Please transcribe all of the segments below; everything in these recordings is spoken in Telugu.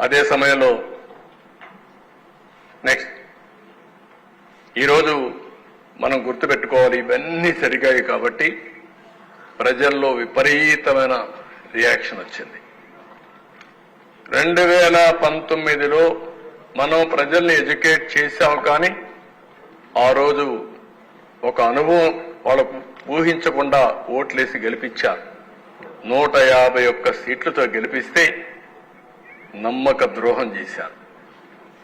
అదే సమయంలో నెక్స్ట్ ఈరోజు మనం గుర్తుపెట్టుకోవాలి ఇవన్నీ జరిగాయి కాబట్టి ప్రజల్లో విపరీతమైన రియాక్షన్ వచ్చింది. రెండు వేల పంతొమ్మిదిలో మనం ప్రజల్ని ఎడ్యుకేట్ చేశాం కానీ ఆ రోజు ఒక అనుభవం వాళ్ళకు ఊహించకుండా ఓట్లేసి గెలిపించారు. నూట యాభై ఒక్క సీట్లతో గెలిపిస్తే నమ్మక ద్రోహం చేశారు.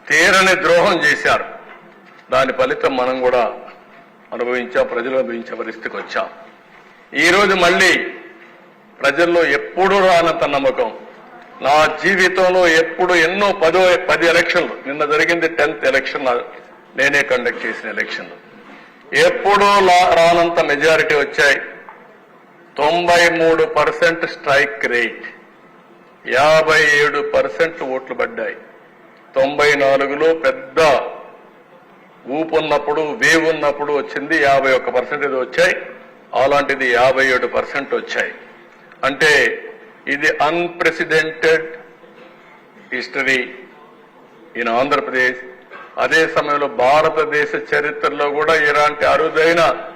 తీరని ద్రోహం చేశారు. దాని ఫలితం మనం కూడా అనుభవించాం ప్రజలు అనుభవించే పరిస్థితికి వచ్చాం. ఈరోజు మళ్ళీ ప్రజల్లో ఎప్పుడూ రానంత నమ్మకం. నా జీవితంలో ఎప్పుడు ఎన్నో పదో పది ఎలక్షన్లు నిన్న జరిగింది టెన్త్ ఎలక్షన్ నేనే కండక్ట్ చేసిన ఎలక్షన్లు. ఎప్పుడూ రానంత మెజారిటీ వచ్చాయి. తొంభై మూడు పర్సెంట్ స్ట్రైక్ రేట్. యాభై ఏడు పర్సెంట్ ఓట్లు పడ్డాయి. తొంభై నాలుగులో పెద్ద ఊపు ఉన్నప్పుడు వేవ్ ఉన్నప్పుడు వచ్చింది యాభై ఒక్క పర్సెంట్ ఇది వచ్చాయి. అలాంటిది యాభై ఏడు పర్సెంట్ వచ్చాయి. అంటే ఇది అన్ప్రెసిడెంటెడ్ హిస్టరీ ఇన్ ఆంధ్రప్రదేశ్ అదే సమయంలో భారతదేశ చరిత్రలో కూడా ఇలాంటి అరుదైన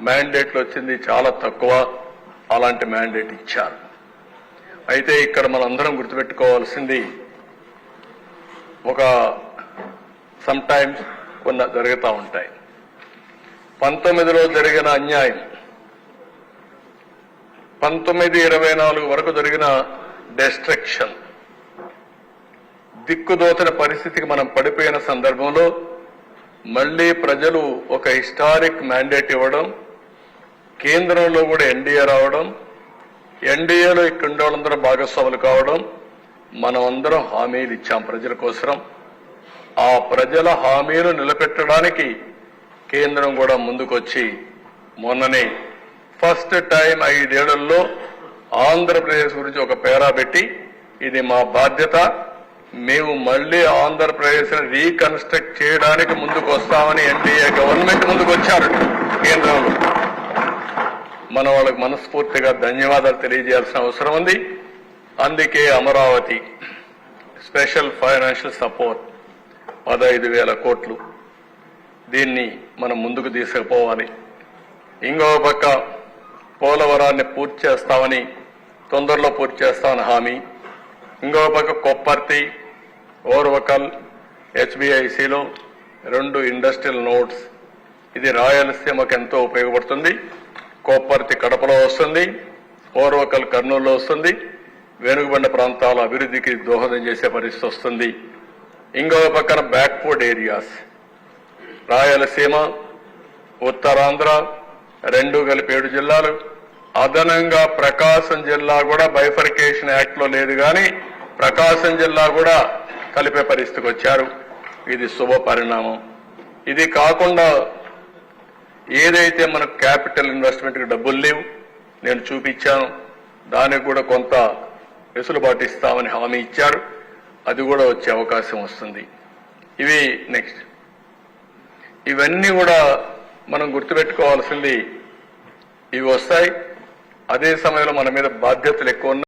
మ్యాండేట్లు వచ్చింది. చాలా తక్కువ. అలాంటి మ్యాండేట్ ఇచ్చారు. అయితే ఇక్కడ మనందరం గుర్తుపెట్టుకోవాల్సింది ఒక సమ్ టైమ్స్ కొన్ని జరుగుతూ ఉంటాయి. పంతొమ్మిదిలో జరిగిన అన్యాయం పంతొమ్మిది ఇరవై నాలుగు వరకు జరిగిన డెస్ట్రక్షన్ దిక్కుదోచిన పరిస్థితికి మనం పడిపోయిన సందర్భంలో మళ్ళీ ప్రజలు ఒక హిస్టారిక్ మ్యాండేట్ ఇవ్వడం కేంద్రంలో కూడా ఎన్డీఏ రావడం ఎన్డీఏలో ఇక్కడ ఉండే వాళ్ళందరూ భాగస్వాములు కావడం మనం అందరం హామీలు ఇచ్చాం ప్రజల కోసం ఆ ప్రజల హామీలు నిలబెట్టడానికి కేంద్రం కూడా ముందుకొచ్చి మొన్ననే ఫస్ట్ టైం ఐదేళ్ళలో ఆంధ్రప్రదేశ్ గురించి ఒక పేరా పెట్టి ఇది మా బాధ్యత మేము మళ్ళీ ఆంధ్రప్రదేశ్ రీకన్స్ట్రక్ట్ చేయడానికి ముందుకు వస్తామని ఎన్డీఏ గవర్నమెంట్ ముందుకు వచ్చారు కేంద్రంలో. మన వాళ్ళకి మనస్ఫూర్తిగా ధన్యవాదాలు తెలియజేయాల్సిన అవసరం ఉంది. అందుకే అమరావతి స్పెషల్ ఫైనాన్షియల్ సపోర్ట్ పదహైదు వేల కోట్లు. దీన్ని మనం ముందుకు తీసుకుపోవాలి. ఇంకో పక్క పోలవరాన్ని పూర్తి చేస్తామని తొందరలో పూర్తి చేస్తామని హామీ. ఇంకో పక్క కొప్పర్తి ఓర్వకల్ హెచ్బిఐసిలో రెండు ఇండస్ట్రియల్ నోట్స్. ఇది రాయలసీమకు ఎంతో ఉపయోగపడుతుంది. కోప్పర్తి కడపలో వస్తుంది ఓర్వకల్ కర్నూలులో వస్తుంది వెనుకబడిన ప్రాంతాల అభివృద్ధికి దోహదం చేసే పరిస్థితి వస్తుంది. ఇంకో పక్కన బ్యాక్వర్డ్ ఏరియాస్ రాయలసీమ ఉత్తరాంధ్ర రెండు కలిపి ఏడు జిల్లాలు. అదనంగా ప్రకాశం జిల్లా కూడా బైఫర్కేషన్ యాక్ట్లో లేదు కానీ ప్రకాశం జిల్లా కూడా కలిపే పరిస్థితికి వచ్చారు. ఇది శుభ పరిణామం ఇది కాకుండా ఏదైతే మనకు క్యాపిటల్ ఇన్వెస్ట్మెంట్కి డబ్బులు లేవు నేను చూపించాను. దానికి కూడా కొంత వెసులుబాటు ఇస్తామని హామీ ఇచ్చారు. అది కూడా వచ్చే అవకాశం వస్తుంది. ఇవి నెక్స్ట్ ఇవన్నీ కూడా మనం గుర్తుపెట్టుకోవాల్సింది ఇవి వస్తాయి. అదే సమయంలో మన మీద బాధ్యతలు ఎక్కువ ఉన్నాయి